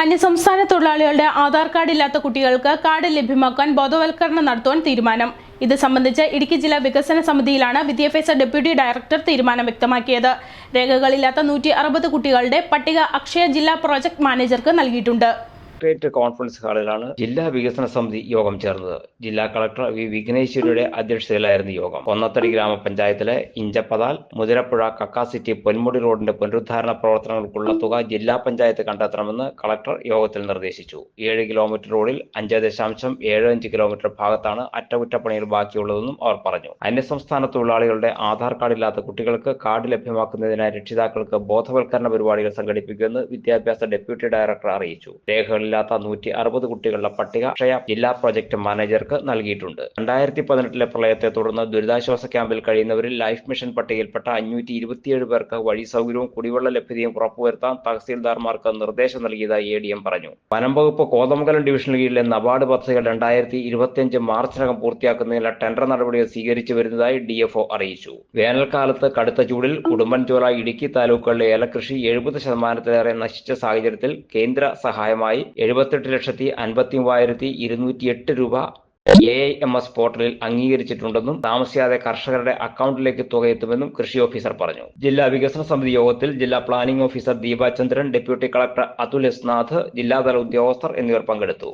അന്യസംസ്ഥാന തൊഴിലാളികളുടെ ആധാർ കാർഡ് ഇല്ലാത്ത കുട്ടികൾക്ക് കാർഡ് ലഭ്യമാക്കാൻ ബോധവൽക്കരണം നടത്തുവാൻ തീരുമാനം. ഇത് സംബന്ധിച്ച് ഇടുക്കി ജില്ലാ വികസന സമിതിയിലാണ് വിദ്യാഭ്യാസ ഡെപ്യൂട്ടി ഡയറക്ടർ തീരുമാനം വ്യക്തമാക്കിയത്. രേഖകളില്ലാത്ത നൂറ്റി കുട്ടികളുടെ പട്ടിക അക്ഷയ ജില്ലാ പ്രോജക്ട് മാനേജർക്ക് നൽകിയിട്ടുണ്ട്. കളക്ടറേറ്റ് കോൺഫറൻസ് ഹാളിലാണ് ജില്ലാ വികസന സമിതി യോഗം ചേർന്നത്. ജില്ലാ കളക്ടർ വി. വിഘ്നേശ്വരിയുടെ അധ്യക്ഷതയിലായിരുന്നു യോഗം. ഒന്നത്തടി ഗ്രാമപഞ്ചായത്തിലെ ഇഞ്ചപ്പതാൽ മുതിരപ്പുഴ കക്കാസിറ്റി പൊന്മുടി റോഡിന്റെ പുനരുദ്ധാരണ പ്രവർത്തനങ്ങൾക്കുള്ള തുക ജില്ലാ പഞ്ചായത്ത് കണ്ടെത്തണമെന്ന് കളക്ടർ യോഗത്തിൽ നിർദ്ദേശിച്ചു. ഏഴ് കിലോമീറ്റർ റോഡിൽ അഞ്ച് ദശാംശം ഏഴ് അഞ്ച് കിലോമീറ്റർ ഭാഗത്താണ് അറ്റകുറ്റപ്പണികൾ ബാക്കിയുള്ളതെന്നും അവർ പറഞ്ഞു. അന്യസംസ്ഥാന തൊഴിലാളികളുടെ ആധാർ കാർഡ് ഇല്ലാത്ത കുട്ടികൾക്ക് കാർഡ് ലഭ്യമാക്കുന്നതിനായി രക്ഷിതാക്കൾക്ക് ബോധവൽക്കരണ പരിപാടികൾ സംഘടിപ്പിക്കുമെന്ന് വിദ്യാഭ്യാസ ഡെപ്യൂട്ടി ഡയറക്ടർ അറിയിച്ചു. രേഖകളില്ലാത്ത നൂറ്റി അറുപത് കുട്ടികളുടെ പട്ടിക അക്ഷയ ജില്ലാ പ്രൊജക്ട് മാനേജർക്ക് നൽകിയിട്ടുണ്ട്. രണ്ടായിരത്തി പതിനെട്ടിലെ പ്രളയത്തെ തുടർന്ന് ദുരിതാശ്വാസ ക്യാമ്പിൽ കഴിയുന്നവരിൽ ലൈഫ് മിഷൻ പട്ടികയിൽപ്പെട്ട അഞ്ഞൂറ്റി ഇരുപത്തിയേഴ് പേർക്ക് വഴി സൗകര്യവും കുടിവെള്ള ലഭ്യതയും ഉറപ്പുവരുത്താൻ തഹസീൽദാർമാർക്ക് നിർദ്ദേശം നൽകിയതായി എ ഡി എം പറഞ്ഞു. വനം വകുപ്പ് കോതമംഗലം ഡിവിഷന് കീഴിലെ നബാർഡ് പദ്ധതികൾ രണ്ടായിരത്തി ഇരുപത്തിയഞ്ച് മാർച്ചിനകം പൂർത്തിയാക്കുന്നതിനുള്ള ടെൻഡർ നടപടികൾ സ്വീകരിച്ചു വരുന്നതായി ഡി എഫ് അറിയിച്ചു. വേനൽക്കാലത്ത് കടുത്ത ചൂടിൽ ഉടുമ്പൻചോല ഇടുക്കി താലൂക്കുകളിലെ ഏലകൃഷി എഴുപത് ശതമാനത്തിലേറെ നശിച്ച സാഹചര്യത്തിൽ കേന്ദ്ര സഹായമായി എഴുപത്തെട്ട് ലക്ഷത്തി അൻപത്തി മൂവായിരത്തി ഇരുന്നൂറ്റി എട്ട് രൂപ എ എം എസ് പോർട്ടലിൽ അംഗീകരിച്ചിട്ടുണ്ടെന്നും താമസിയാതെ കർഷകരുടെ അക്കൗണ്ടിലേക്ക് തുക എത്തുമെന്നും കൃഷി ഓഫീസർ പറഞ്ഞു. ജില്ലാ വികസന സമിതി യോഗത്തിൽ ജില്ലാ planning officer Deepa Chandran deputy collector Atul S Nath ജില്ലാതല ഉദ്യോഗസ്ഥർ എന്നിവർ പങ്കെടുത്തു.